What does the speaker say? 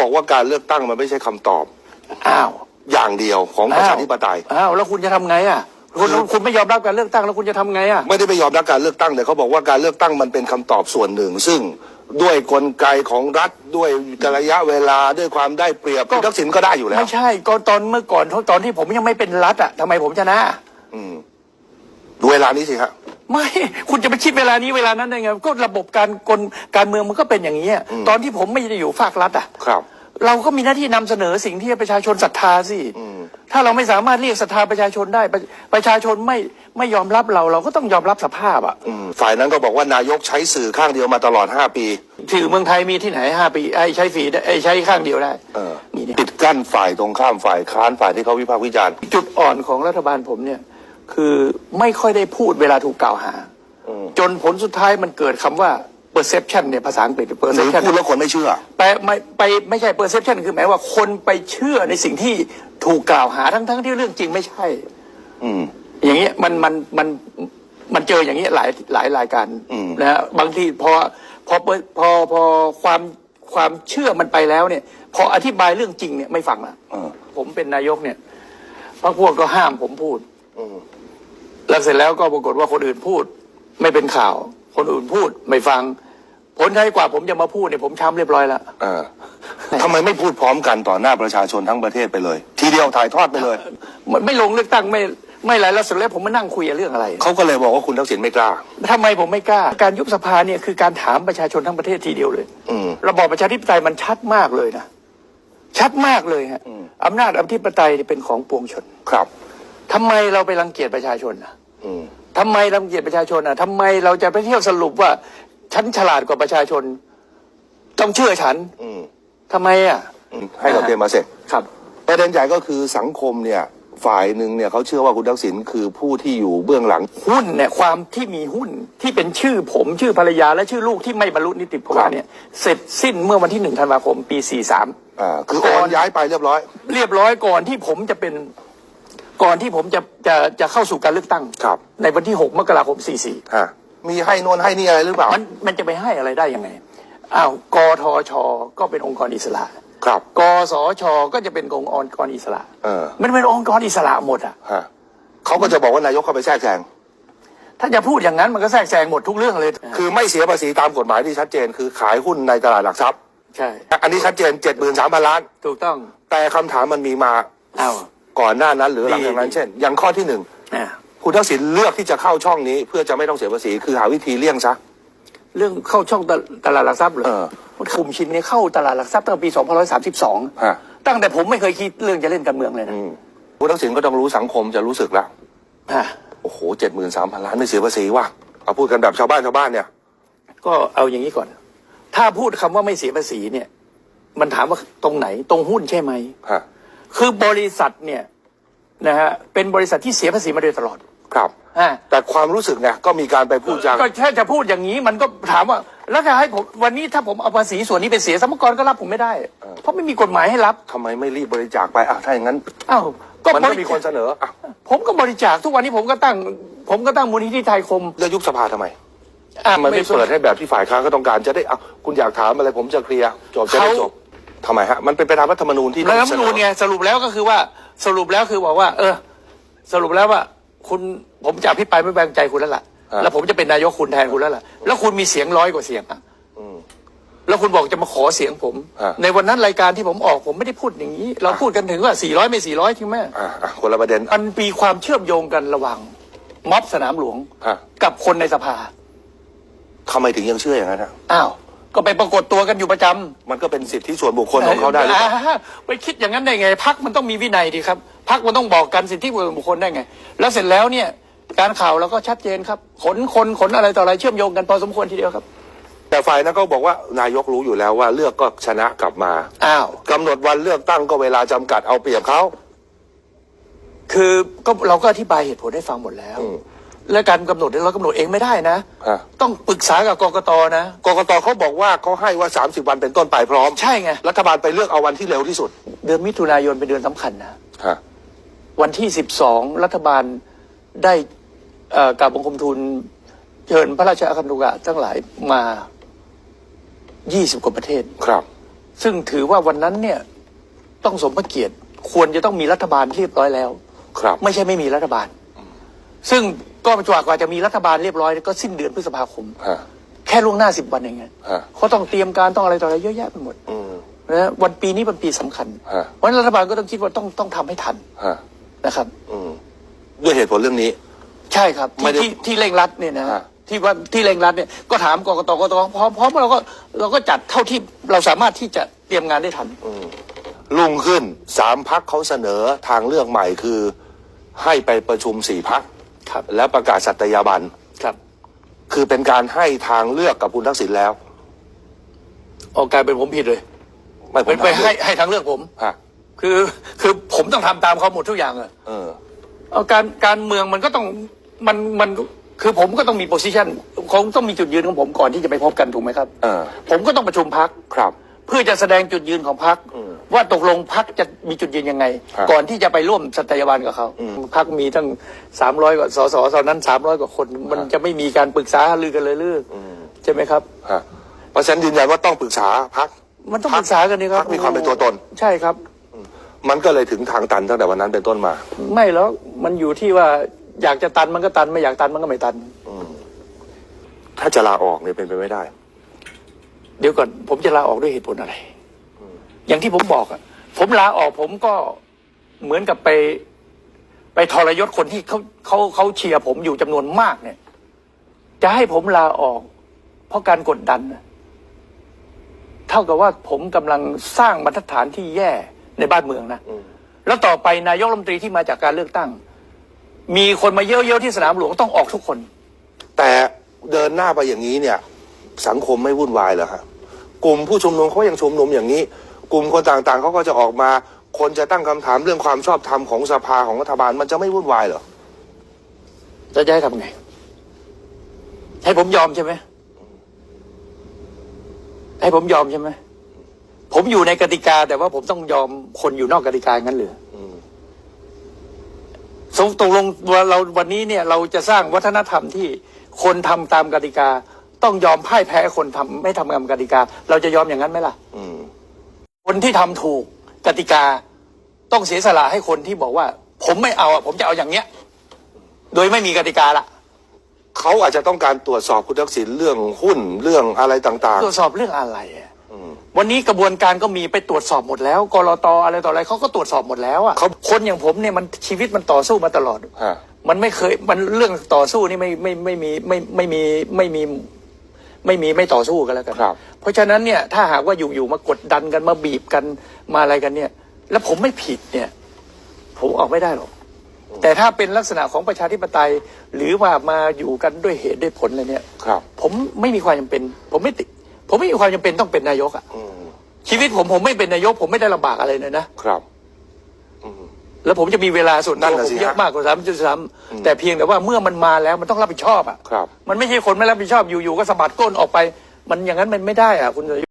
บอกว่าการเลือกตั้งมันไม่ใช่คำตอบ อ้าว อย่างเดียวของประชาธิปไตย อ้าวแล้วคุณจะทำไงอะคุณคือคุณไม่ยอมรับการเลือกตั้งแล้วคุณจะทำไงอะ ไม่ได้ไปยอมรับการเลือกตั้งแต่เขาบอกว่าการเลือกตั้งมันเป็นคำตอบส่วนหนึ่ง ซึ่งด้วยกลไกของรัฐด้วยระยะเวลาด้วยความได้เปรียบคุณทักษิณก็ได้อยู่แล้ว ไม่ใช่ก็ตอนเมื่อก่อนตอนที่ผมยังไม่เป็นรัฐอะทำไมผมชนะอืมดูเวลานี้สิฮะ ไม่คุณจะไปคิดเวลานี้เวลานั้นได้ไงก็ระบบการกลการเมืองมันก็เป็นอย่างนี้อะตอนที่ผมไม่ได้อยู่ฝากรัฐอะ ครับ เราก็มีหน้าที่นำเสนอสิ่งที่ประชาชนศรัทธาสิอืมถ้าเราไม่สามารถเรียกศรัทธาประชาชนได้ประประชาชนไม่ไม่ยอมรับเราเราก็ต้องยอมรับสภาพอะ อืมฝ่ายนั้นก็บอกว่านายกใช้สื่อข้างเดียวมาตลอดห้าปีสื่อเมืองไทยมีที่ไหนห้าปีไอ้ใช้ฟรีได้ไอ้ใช้ข้างเดียวได้เออมีเนี่ยปิดกั้นฝ่ายตรงข้ามฝ่ายค้านฝ่ายที่เขาวิพากษ์วิจารณ์ จุดอ่อนของรัฐบาลผมเนี่ย คือไม่ค่อยได้พูดเวลาถูกกล่าวหาอืมจนผลสุดท้ายมันเกิดคำว่า perception เนี่ยภาษาอังกฤษ หรือ perception พูดแล้วคนไม่เชื่อ ไปไม่ไปไม่ใช่ perception คือหมายว่าคนไปเชื่อในสิ่งที่ถูกกล่าวหาทั้งทั้งที่เรื่องจริงไม่ใช่ อืม อย่างเงี้ยมันมันมันมันเจออย่างเงี้ยหลายหลายรายการอืม นะฮะบางทีพอพอเปิดพอพอความความเชื่อมันไปแล้วเนี่ย พออธิบายเรื่องจริงเนี่ยไม่ฟังละเออผมเป็นนายกเนี่ยพรรคพวกก็ห้ามผมพูด อืม แล้วเสร็จแล้วก็ปรากฏว่าคนอื่นพูดไม่เป็นข่าว คนอื่นพูดไม่ฟัง ผลท้ายกว่าผมจะมาพูดเนี่ยผมช้ำเรียบร้อยแล้วเออทำไมไม่พูดพร้อมกันต่อหน้าประชาชนทั้งประเทศไปเลย ทีเดียวถ่ายทอดไปเลยมันไม่ลงเลือกตั้งไม่ไม่อะไรแล้วเสร็จแล้วผมมานั่งคุยเรื่องอะไรเขาก็เลยบอกว่าคุณทักษิณไม่กล้าทำไมผมไม่กล้า การยุบสภาเนี่ยคือการถามประชาชนทั้งประเทศทีเดียวเลยอืมระบอบประชาธิปไตยมันชัดมากเลยนะชัดมากเลยฮะอืมอำนาจอธิปไตยเป็นของปวงชนครับทำไมเราไปรังเกียจประชาชนนะอืม ทำไมรังเกียจประชาชนอะทำไมเราจะไปเที่ยวสรุปว่า ฉันฉลาดกว่าประชาชน ต้องเชื่อฉัน อืมทำไมอะอืมให้กับเตรียมมาเสร็จครับประเด็นใหญ่ก็คือสังคมเนี่ย ฝ่ายหนึ่งเนี่ยเขาเชื่อว่าคุณทักษิณคือผู้ที่อยู่เบื้องหลัง หุ้นเนี่ยความที่มีหุ้นที่เป็นชื่อผมชื่อภรรยา และชื่อลูกที่ไม่บรรลุนิติภาวะเนี่ยเสร็จสิ้นเมื่อวันที่หนึ่งธันวาคมปี43อ่าคือโอนย้ายไปเรียบร้อย เรียบร้อยก่อนที่ผมจะเป็น ก่อนที่ผมจะจะจะเข้าสู่การเลือกตั้ง ครับ ในวันที่ 6 มกราคม 44 ฮะมีให้โนนให้นี่อะไรหรือเปล่า มันมันจะไปให้อะไรได้ยังไง อ้าว กทช ก็เป็นองค์กรอิสระ ครับ กสช ก็จะเป็นองค์กรอิสระ เออ มันเป็นองค์กรอิสระหมดอะ ฮะเขาก็จะบอกว่านายกเข้าไปแทรกแซง ถ้าจะพูดอย่างนั้นมันก็แทรกแซงหมดทุกเรื่องเลย คือไม่เสียภาษีตามกฎหมายที่ชัดเจน คือขายหุ้นในตลาดหลักทรัพย์ ใช่ อันนี้ชัดเจนเจ็ดหมื่นสามพันล้าน ถูกต้อง แต่คำถามมันมีมา อ้าว ก่อนหน้านั้นหรือหลังจากนั้นดีเช่น อย่างข้อที่หนึ่งอะคุณทักษิณเลือกที่จะเข้าช่องนี้ เพื่อจะไม่ต้องเสียภาษีคือหาวิธีเลี่ยงซะเรื่องเข้าช่องตตลาดหลักทรัพย์เหรอเออกลุ่มชินเนี่ยเข้าตลาดหลักทรัพย์ตั้งแต่ปี2532ฮะตั้งแต่ผมไม่เคยคิดเรื่องจะเล่นการเมืองเลยนะอืมคุณทักษิณก็ต้องรู้สังคมจะรู้สึกแล้วอะโอ้โหเจ็ดหมื่นสามพันล้านไม่เสียภาษีว่ะเอาพูดกันแบบชาวบ้านชาวบ้านเนี่ย ก็เอาอย่างนี้ก่อน ถ้าพูดคำว่าไม่เสียภาษีเนี่ย มันถามว่าตรงไหน ตรงหุ้นใช่ไหมฮะ คือบริษัทเนี่ยนะฮะเป็นบริษัทที่เสียภาษีมาโดยตลอดครับ อะแต่ความรู้สึกเนี่ยก็มีการไปพูดจาก็แค่จะพูดอย่างนี้มันก็ถามว่า แล้วจะให้ผมวันนี้ถ้าผมเอาภาษีส่วนนี้ไปเสียสมกรก็รับผมไม่ได้ เพราะไม่มีกฎหมายให้รับทำไมไม่รีบบริจาคไปอะถ้าอย่างนั้นอ้าวก็มันบก็ริมีคนเสนออะผมก็บริจาคทุกวันนี้ผมก็ตั้ง ผมก็ตั้งมูลนิธิไทยคมเลือกยุบสภาทำไมอะมันไม่เปิดให้แบบที่ฝ่ายค้านก็ต้องการจะได้อะคุณอยากถามอะไรผมจะเคลียร์จบจะได้จบ ทำไมฮะ มันเป็นไปตามรัฐธรรมนูญที่รัฐธรรมนูญไงสรุปแล้วก็คือว่าสรุปแล้วคือบอกว่า เออ สรุปแล้วว่า คุณผมจะอภิปรายไม่ไว้วางใจคุณแล้วล่ะแล้วผมจะเป็นนายกคุณแทนคุณแล้วล่ะแล้วคุณมีเสียงร้อยกว่าเสียงอะอืมแล้วคุณบอกจะมาขอเสียงผมฮะในวันนั้นรายการที่ผมออกผมไม่ได้พูดอย่างนี้ เราพูดกันถึงว่า 400 ไม่ 400 ใช่ไหมอะอะคนละประเด็นมันมีความเชื่อมโยงกันระหว่างม็อบสนามหลวงฮะกับคนในสภาทำไมถึงยังเชื่ออย่างนั้นฮะอ้าว ก็ไปปรากฏตัวกันอยู่ประจำมันก็เป็นสิทธิส่วนบุคคลของเขาได้หรือเปล่าอ่าไปคิดอย่างนั้นได้ไงพักมันต้องมีวินัยดีครับพักมันต้องบอกกันสิทธิส่วนบุคคลได้ไง แล้วเสร็จแล้วเนี่ยการข่าวเราก็ชัดเจนครับ ขนคนขนอะไรต่ออะไรเชื่อมโยงกันพอสมควรทีเดียวครับแต่ฝ่ายนั้นก็บอกว่านายกรู้อยู่แล้วว่าเลือกก็ชนะกลับมาอ้าว กำหนดวันเลือกตั้งก็เวลาจำกัดเอาเปรียบเขา คือก็เราก็อธิบายเหตุผลให้ฟังหมดแล้ว อืม และการกำหนดเนี่ยเรากำหนดเองไม่ได้นะ ฮะ ต้องปรึกษากับกกตนะ กกตเขาบอกว่าเขาให้ว่า 30 วันเป็นต้นไปพร้อม ใช่ไง รัฐบาลไปเลือกเอาวันที่เร็วที่สุดเดือนมิถุนายนเป็นเดือนสำคัญนะ ฮะ วันที่ 12 รัฐบาลได้เอ่อกราบบังคมทูลเชิญพระราชอาคันตุกะทั้งหลายมา 20 กว่าประเทศ ครับ ซึ่งถือว่าวันนั้นเนี่ยต้องสมพระเกียรติ ควรจะต้องมีรัฐบาลเรียบร้อยแล้ว ครับ ไม่ใช่ไม่มีรัฐบาล ซึ่ง ก็จวกว่าจะมีรัฐบาลเรียบร้อยก็สิ้นเดือนพฤษภาคม ฮะ แค่ล่วงหน้าสิบวันเองไงฮะ เขาต้องเตรียมการต้องอะไรต่ออะไรเยอะแยะไปหมดอืม นะวันปีนี้เป็นปีสำคัญ ฮะ เพราะฉะนั้นรัฐบาลก็ต้องคิดว่าต้องต้องทำให้ทันฮะ นะครับ อืม ด้วยเหตุผลเรื่องนี้ ใช่ครับไม่ที่ได้ที่ที่เร่งรัดเนี่ยนะฮะ ที่ว่าที่เร่งรัดเนี่ยก็ถามกกตกกตพร้อมพร้อมเราก็เราก็จัดเท่าที่เราสามารถที่จะเตรียมงานได้ทัน ลุ่งขึ้นสามพักเขาเสนอทางเลือกใหม่คือ ให้ไปประชุมสี่พัก ครับ แล้วประกาศสัตยาบันครับ คือเป็นการให้ทางเลือกกับคุณทักษิณแล้วออกกลายเป็นผมผิดเลยไม่ผเป็มนไปถามให้ให้ทางเลือกผม ฮะคือคือผมต้องทำตามเขาหมดทุกอย่างอะเออ เอาการการเมืองมันก็ต้องมันมันคือผมก็ต้องมีโพสิชันคงต้องมีจุดยืนของผมก่อนที่จะไปพบกันถูกไหมครับ เออ ผมก็ต้องประชุมพัก ครับ เพื่อจะแสดงจุดยืนของพักอืมว่าตกลงพักจะมีจุดยืนยังไง ครับก่อนที่จะไปร่วมสัตยาบันกับเขาอืมพักมีตั้งสามร้อยกว่าสสตอนนั้นสามร้อยกว่าคน มันจะไม่มีการปรึกษาหารือกันเลยหรืออใช่ไหมครับ ฮะเพราะฉะนั้นยืนยันว่าต้องปรึกษาพัก มันต้องพรปรครึกษากันนี่ครับพรรคมีความเป็นตัวตน ใช่ครับ มันก็เลยถึงทางตันตั้งแต่วันนั้นเป็นต้นมา ไม่แล้วมันอยู่ที่ว่าอยากจะตันมันก็ตันไม่อยากตันมันก็ไม่ตัน ถ้าจะลาออกเนี่ยเป็นไปไม่ได้ เดี๋ยวก่อนผมจะลาออกด้วยเหตุผลอะไร อย่างที่ผมบอกอะผมลาออกผมก็เหมือนกับไป ไปทรยศคนที่เขาเขาเขาเชียร์ผมอยู่จำนวนมากเนี่ย จะให้ผมลาออก เพราะการกดดันน่ะเท่ากับว่าผมกำลังสร้างบรรทัดฐานที่แย่ในบ้านเมืองนะอืมแล้วต่อไปนายกรัฐมนตรีที่มาจากการเลือกตั้ง มีคนมาเยอะๆที่สนามหลวงต้องออกทุกคน แต่เดินหน้าไปอย่างนี้เนี่ย สังคมไม่วุ่นวายเหรอฮะกลุ่มผู้ชุมนุมเขายังชุมนุมอย่างนี้ กลุ่มคนต่างๆเขาก็จะออกมา คนจะตั้งคำถามเรื่องความชอบธรรมของสภาของรัฐบาล มันจะไม่วุ่นวายเหรอแล้วจะให้ทำไง ให้ผมยอมใช่ไหมให้ผมยอมใช่ไหมผมอยู่ในกติกา แต่ว่าผมต้องยอมคนอยู่นอกกติกางั้นเหรืออืมสมตกลงว่าเราวันนี้เนี่ย เราจะสร้างวัฒนธรรมที่คนทำตามกติกา ต้องยอมพ่ายแพ้คนทำไม่ทำตามกติกา เราจะยอมอย่างนั้นไหมล่ะอืมคนที่ทำถูกกติกา ต้องเสียสละให้คนที่บอกว่า ผมไม่เอาอะผมจะเอาอย่างเนี้ย โดยไม่มีกติกาละเขาอาจจะต้องการตรวจสอบคุณทักษิณเรื่องหุ้นเรื่องอะไรต่างตรวจสอบเรื่องอะไรอะๆอืมวันนี้กระบวนการก็มีไปตรวจสอบหมดแล้วกรตอะไรต่ออะไรเขาก็ตรวจสอบหมดแล้วอะเขาคนอย่างผมเนี่ยมันชีวิตมันต่อสู้มาตลอดฮะมันไม่เคยมันเรื่องต่อสู้นี่ไม่ไม่ไม่มีไม่ไม่มีไม่มี ไม่มีไม่ต่อสู้กันแล้วกันครับ เพราะฉะนั้นเนี่ยถ้าหากว่าอยู่ๆมากดดันกันมาบีบกันมาอะไรกันเนี่ย แล้วผมไม่ผิดเนี่ย ผมออกไม่ได้หรอก แต่ถ้าเป็นลักษณะของประชาธิปไตย หรือว่ามาอยู่กันด้วยเหตุด้วยผลอะไรเนี่ยครับ ผมไม่มีความจำเป็น ผมไม่ติดผมไม่มีความจำเป็นต้องเป็นนายกอะอืมชีวิตผมผมไม่เป็นนายก ผมไม่ได้ลำบากอะไรเลยนะครับอืม แล้วผมจะมีเวลาส่วนนั่ตัวนน่ะผสิมเยฮะอะมากกว่าสามจุดสามแต่เพียงแต่ว่าเมื่อมันมาแล้วมันต้องรับผิดชอบอะครับ มันไม่ใช่คนไม่รับผิดชอบอยู่ๆก็สะบัดก้นออกไป มันอย่างนั้นมันไม่ได้อะคุณ